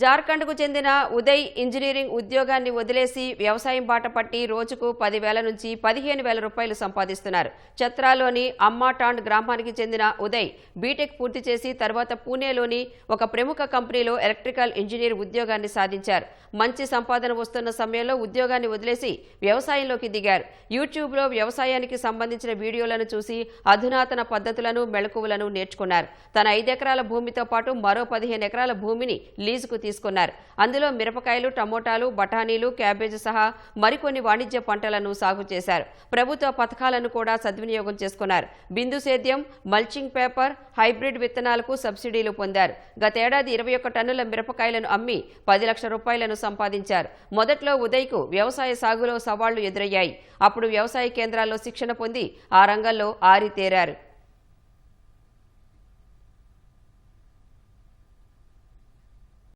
జార్ఖండ్కు చెందిన ఉదయ్ ఇంజనీరింగ్ ఉద్యోగాన్ని వదిలేసి వ్యవసాయం బాట పట్టి రోజుకు పదివేల నుంచి పదిహేను వేల రూపాయలు సంపాదిస్తున్నారు. చత్రాలోని అమ్మాటాండ్ గ్రామానికి చెందిన ఉదయ్ బీటెక్ పూర్తి చేసి తర్వాత పూణేలోని ఒక ప్రముఖ కంపెనీలో ఎలక్ట్రికల్ ఇంజనీర్ ఉద్యోగాన్ని సాధించారు. మంచి సంపాదన వస్తున్న సమయంలో ఉద్యోగాన్ని వదిలేసి వ్యవసాయంలోకి దిగారు. యూట్యూబ్లో వ్యవసాయానికి సంబంధించిన వీడియోలను చూసి అధునాతన పద్ధతులను మెళకువలను నేర్చుకున్నారు. తన ఐదెకరాల భూమితో పాటు మరో పదిహేను ఎకరాల భూమిని లీజుకు తీసుకున్నారు. అందులో మిరపకాయలు టమోటాలు బఠానీలు క్యాబేజీ సహా మరికొన్ని వాణిజ్య పంటలను సాగు చేశారు. ప్రభుత్వ పథకాలను కూడా సద్వినియోగం చేసుకున్నారు. బిందు సేద్యం మల్చింగ్ పేపర్ హైబ్రిడ్ విత్తనాలకు సబ్సిడీలు పొందారు. గతేడాది ఇరవై ఒక్క టన్నుల మిరపకాయలను అమ్మి పది లక్షల రూపాయలను సంపాదించారు. మొదట్లో ఉదయ్కు వ్యవసాయ సాగులో సవాళ్ళు ఎదురయ్యాయి. అప్పుడు వ్యవసాయ కేంద్రాల్లో శిక్షణ పొంది ఆ రంగంలో ఆరితేరారు.